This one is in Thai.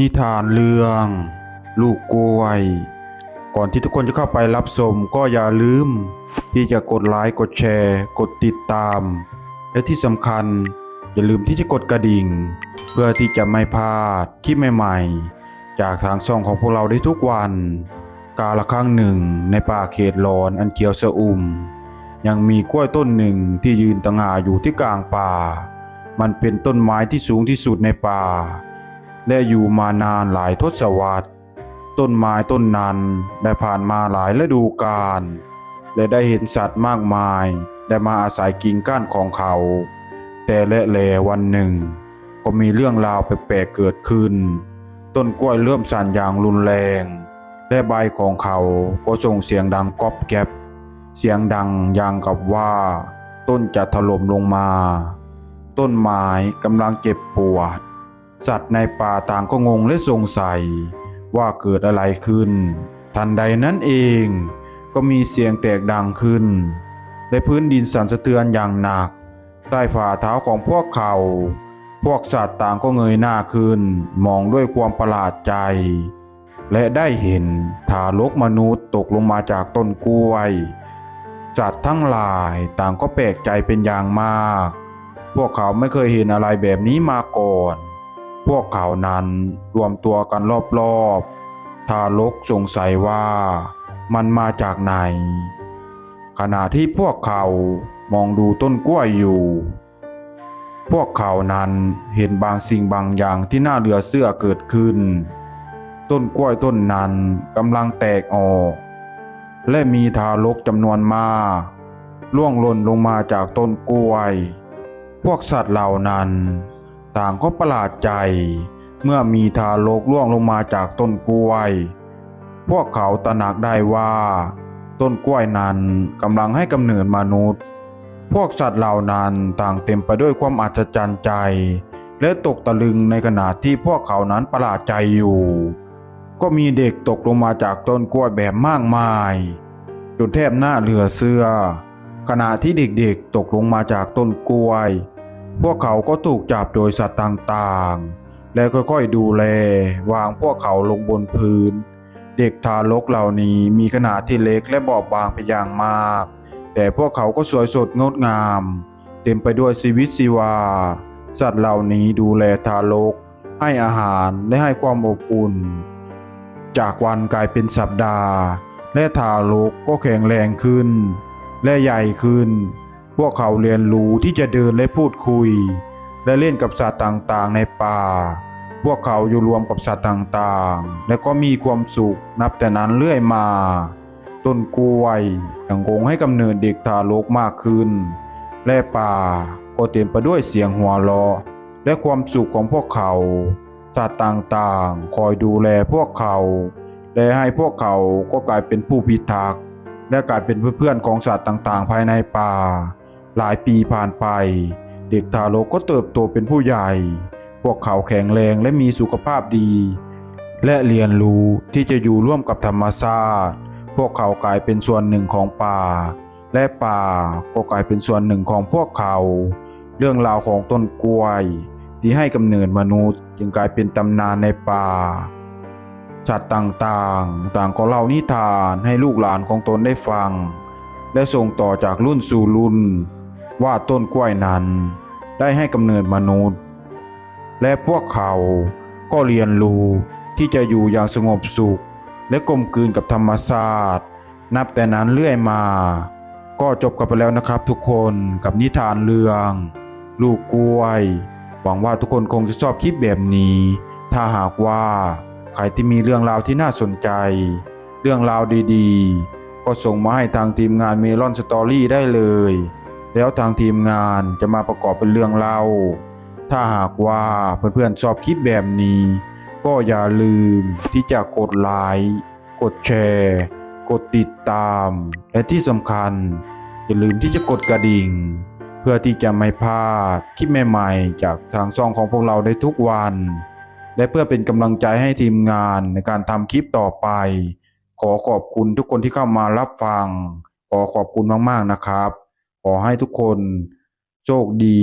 นิทานเรื่อง ลูกกล้วย ก่อนที่ทุกคนจะเข้าไปรับชมก็อย่าลืม ที่จะกดไลค์กดแชร์ กดติดตาม และที่สำคัญ อย่าลืมที่จะกดกระดิ่ง เพื่อที่จะไม่พลาดคลิปใหม่ๆ จากทางช่องของพวกเราได้ทุกวัน กาละครั้งหนึ่งในป่าเขตร้อนอันเขียวสะอุ่ม ยังมีกล้วยต้นหนึ่งที่ยืนตะหง่าอยู่ที่กลางป่า มันเป็นต้นไม้ที่สูงที่สุดในป่า และอยู่มานานหลายทศวรรษ ต้นไม้ต้นนั้นได้ผ่านมาหลายฤดูกาลและได้เห็นสัตว์มากมาย ได้มาอาศัยกิ่งก้านของเขา แต่และแลวันหนึ่ง ก็มีเรื่องราวแปลกๆเกิดขึ้น ต้นกล้วยเริ่มสั่นอย่างรุนแรง และใบของเขาก็ส่งเสียงดังก๊อบแก๊บเสียงดังอย่างกับว่า ต้นจะถล่มลงมา ต้นไม้กำลังเจ็บปวด สัตว์ในป่าต่างก็งงและสงสัย ว่าเกิดอะไรขึ้น ทันใดนั้นเอง ก็มีเสียงแตกดังขึ้น และพื้นดินสั่นสะเทือนอย่างหนัก ใต้ฝ่าเท้าของพวกเขา พวกสัตว์ต่างก็เงยหน้าขึ้น มองด้วยความประหลาดใจ และได้เห็นทารกมนุษย์ตกลงมาจากต้นกล้วยสัตว์ทั้งหลายต่างก็แปลกใจเป็นอย่างมาก พวกเขาไม่เคยเห็นอะไรแบบนี้มาก่อน พวกเขานั้นรวมตัวกันรอบๆ ทารกสงสัยว่ามันมาจากไหน ขณะที่พวกเขามองดูต้นกล้วยอยู่ พวกเขานั้นเห็นบางสิ่งบางอย่างที่น่าเหลือเชื่อเกิดขึ้น ต้นกล้วยต้นนั้นกำลังแตกออก และมีทารกจำนวนมากล่วงหล่นลงมาจากต้นกล้วย พวกสัตว์เหล่านั้น ต่างก็ประหลาดใจ เมื่อมีทารกล่วงลงมาจากต้นกล้วย พวกเขาตระหนักได้ว่า ต้นกล้วยนั้นกำลังให้กำเนิดมนุษย์ พวกสัตว์เหล่านั้นต่างเต็มไปด้วยความอัศจรรย์ใจ และตกตะลึงในขณะที่พวกเขานั้นประหลาดใจอยู่ ก็มีเด็กตกลงมาจากต้นกล้วยแบบมากมายจนแทบหน้าเหลือเสื้อ ขณะที่เด็กๆตกลงมาจากต้นกล้วย พวกเขาก็ถูกจับโดยสัตว์ต่างๆ และค่อยๆดูแลวางพวกเขาลงบนพื้น เด็กทารกเหล่านี้มีขนาดที่เล็กและบอบบางไปอย่างมาก แต่พวกเขาก็สวยสดงดงาม เต็มไปด้วยชีวิตชีวา สัตว์เหล่านี้ดูแลทารก ให้อาหารและให้ความอบอุ่น จากวันกลายเป็นสัปดาห์ และทารกก็แข็งแรงขึ้น และใหญ่ขึ้น พวกเขาเรียนรู้ที่จะเดินและพูดคุย และเล่นกับสัตว์ต่างๆ ในป่า พวกเขาอยู่รวมกับสัตว์ต่างๆ และก็มีความสุขนับแต่นั้นเรื่อยมา ต้นกล้วยยังคงให้กำเนิดเด็กทารกมากขึ้น และป่าก็เต็มไปด้วยเสียงหัวเราะและความสุขของพวกเขาสัตว์ต่างๆ คอยดูแลพวกเขา และให้พวกเขาก็กลายเป็นผู้พิทักษ์และกลายเป็นเพื่อนๆของสัตว์ต่างๆ ภายในป่า หลายปีผ่านไป เด็กทารกก็เติบโตเป็นผู้ใหญ่ พวกเขาแข็งแรงและมีสุขภาพดี และเรียนรู้ที่จะอยู่ร่วมกับธรรมชาติ พวกเขากลายเป็นส่วนหนึ่งของป่า และป่าก็กลายเป็นส่วนหนึ่งของพวกเขา เรื่องราวของต้นกล้วย ที่ให้กำเนิดมนุษย์จึงกลายเป็นตำนานในป่าสัตว์ต่างๆ ต่างก็เล่านิทานให้ลูกหลานของตนได้ฟัง และส่งต่อจากรุ่นสู่รุ่น ว่าต้นกล้วยนั้นได้ให้กำเนิดมนุษย์ และพวกเขาก็เรียนรู้ที่จะอยู่อย่างสงบสุข และกลมกลืนกับธรรมชาตินับแต่นั้นเรื่อยมา ก็จบกันไปแล้วนะครับทุกคนกับนิทานเรื่อง ลูกกล้วย หวังว่าทุกคนคงจะชอบคลิปแบบนี้ ถ้าหากว่าใครที่มีเรื่องราวที่น่าสนใจ เรื่องราวดีๆ ก็ส่งมาให้ทางทีมงานเมลอนสตอรี่ได้เลย แล้วทางทีมงานจะมาประกอบเป็นเรื่องเล่า ถ้าหากว่าเพื่อนๆชอบคลิปแบบนี้ ก็อย่าลืมที่จะกดไลค์กดแชร์ กดติดตาม และที่สำคัญ อย่าลืมที่จะกดกระดิ่ง เพื่อที่จะไม่พลาดคลิปใหม่ๆ จากทางช่องของพวกเราได้ทุกวัน และเพื่อเป็นกำลังใจให้ทีมงานในการทำคลิปต่อไป ขอขอบคุณทุกคนที่เข้ามารับฟัง ขอขอบคุณมากๆนะครับ ขอให้ทุกคนโชคดี